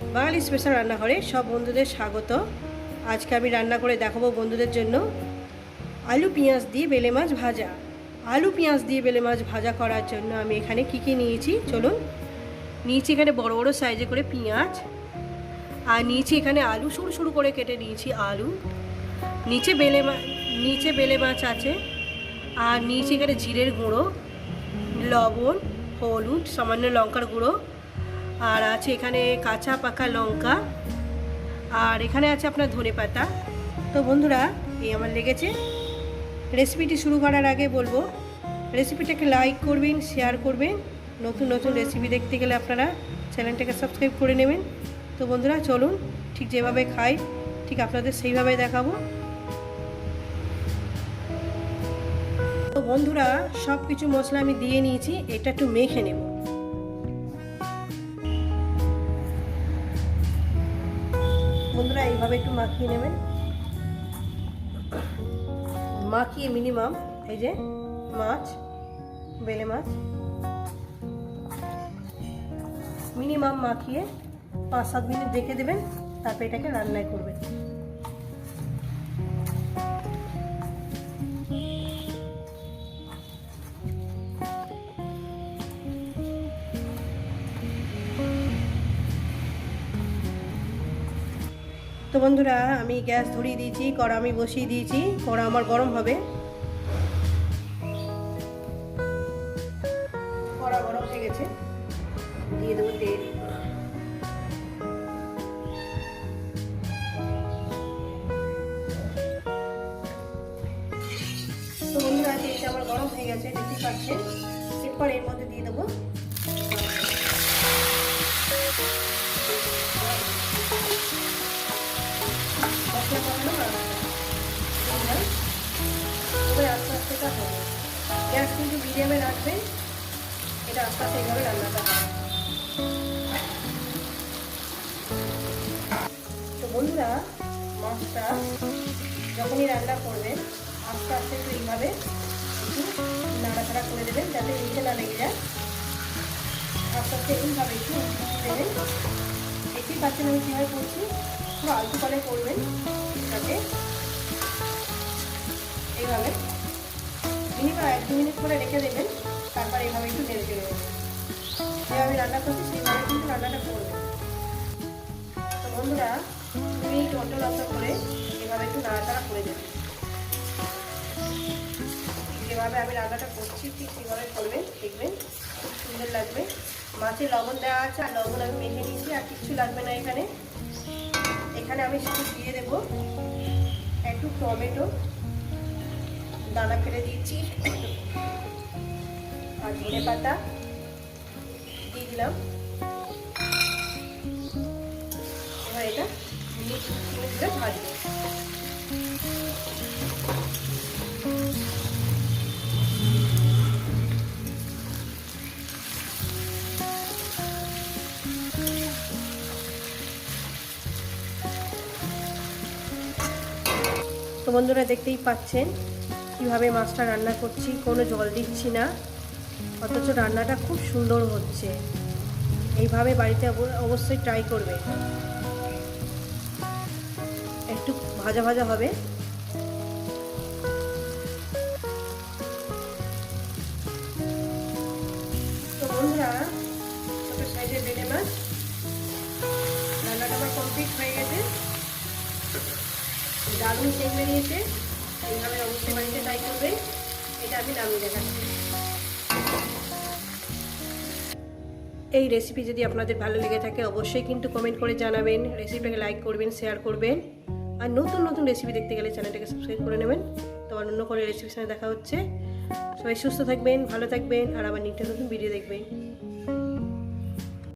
বাঙালি special রান্নাঘরে সব বন্ধুদের স্বাগত। আজকে আমি রান্না করে দেখাবো বন্ধুদের জন্য আলু পেঁয়াজ দিয়ে বেলে মাছ ভাজা। আলু পেঁয়াজ দিয়ে বেলে মাছ ভাজা করার জন্য আমি এখানে কি কি নিয়েছি চলুন। নিয়েছি এখানে বড় বড় সাইজে করে পেঁয়াজ। আর নিয়েছি এখানে আলু সরু সরু করে কেটে নিয়েছি আলু। নিচে বেলে মা, নিচে বেলে মাছ আছে। আর নিয়েছি এখানে জিরের গুঁড়ো, লবণ, হলুদ, সামান্য লঙ্কার গুঁড়ো। আর আছে এখানে কাঁচা পাকা লঙ্কা। আর এখানে আছে আপনার ধনে পাতা। তো বন্ধুরা, এই আমার লেগেছে। রেসিপিটি শুরু করার আগে বলব রেসিপিটাকে লাইক করবেন শেয়ার করবেন। নতুন নতুন রেসিপি দেখতে গেলে আপনারা চ্যানেলটাকে সাবস্ক্রাইব করে নেবেন। তো বন্ধুরা, চলুন, ঠিক যেভাবে খাই, ঠিক আপনাদের সেইভাবে দেখাবো। তো বন্ধুরা সব কিছু মশলা আমি দিয়ে নিয়েছি, এটা একটু মেখে নেব। বন্ধুরা, এইভাবে একটু মাখিয়ে নেবেন। মাখিয়ে মিনিমাম এই যে মাছ, বেলে মাছ। মিনিমাম মাখিয়ে পাঁচ সাত মিনিট রেখে দেবেন, তারপর এটাকে রান্নায় করবেন। তো বন্ধুরা, আমি গ্যাস ধরিয়ে দিয়েছি, কড়া আমি বসিয়ে দিয়েছি, কড়া আমার গরম হবে। কড়া গরম হয়ে গেছে, দিয়ে দেবো তেল। তো বন্ধুরা, তেলটা আমার গরম হয়ে গেছে দেখতে পাচ্ছেন। এরপর এর মধ্যে দিয়ে দেবো আস্তে হবে। গ্যাস কিন্তু মিডিয়ামে রাখবেন। এটা আস্তে আস্তে এইভাবে রান্নাটা হবে। তো বন্ধুরা, মাছটা যখনই রান্না করবেন, আস্তে আস্তে একটু এইভাবে একটু নাড়াচাড়া করে দেবেন, যাতে নিচে না লেগে যায়। আস্তে আস্তে এইভাবে একটু দেবেন। দেখতেই পাচ্ছেন আমি কীভাবে করছি? পুরো আলতু করে করবেন, যাতে এইভাবে মিনিমাম এক দু মিনিট করে রেখে দেবেন, তারপর এইভাবে একটু নেড়ে চেড়ে দেবেন যেভাবে রান্না করছি রান্নাটা করবেন। তো বন্ধুরা মিনিট অন্তর অন্তর করে এভাবে একটু নাড়াচাড়া করে দেবেন যেভাবে আমি রান্নাটা করছি, ঠিক সেভাবে করবেন, দেখবেন খুব সুন্দর লাগবে। মাছে লবণ দেওয়া আছে, আর লবণ আমি মেখে নিয়েছি, আর কিছু লাগবে না এখানে। এখানে আমি শুধু দিয়ে দেবো একটু টমেটো দানা ফেলে দিয়েছি। আর ধনে পাতা দিয়ে দিলাম। এবার এটা মিনিট তো বন্ধুরা দেখতেই পাচ্ছেন কীভাবে মাছটা রান্না করছি, কোনো জল দিচ্ছি না, অথচ রান্নাটা খুব সুন্দর হচ্ছে। এইভাবে বাড়িতে অবশ্যই ট্রাই করবে। একটু ভাজা ভাজা হবে। তো রান্নাটা আমার কমপ্লিট হয়ে গেছে। দারুণ সেন্ট বেরিয়েছে এইভাবে অবশ্যই বাড়িতে ট্রাই করবে। এটা আমি নামিয়ে দেখাচ্ছি। এই রেসিপি যদি আপনাদের ভালো লেগে থাকে, অবশ্যই কিন্তু কমেন্ট করে জানাবেন। রেসিপিটাকে লাইক করবেন শেয়ার করবেন। আর নতুন নতুন রেসিপি দেখতে গেলে চ্যানেলটাকে সাবস্ক্রাইব করে নেবেন। তোমার অন্য কোনো রেসিপির সঙ্গে দেখা হচ্ছে। সবাই সুস্থ থাকবেন, ভালো থাকবেন, আর আবার নিত্য নতুন ভিডিও দেখবেন।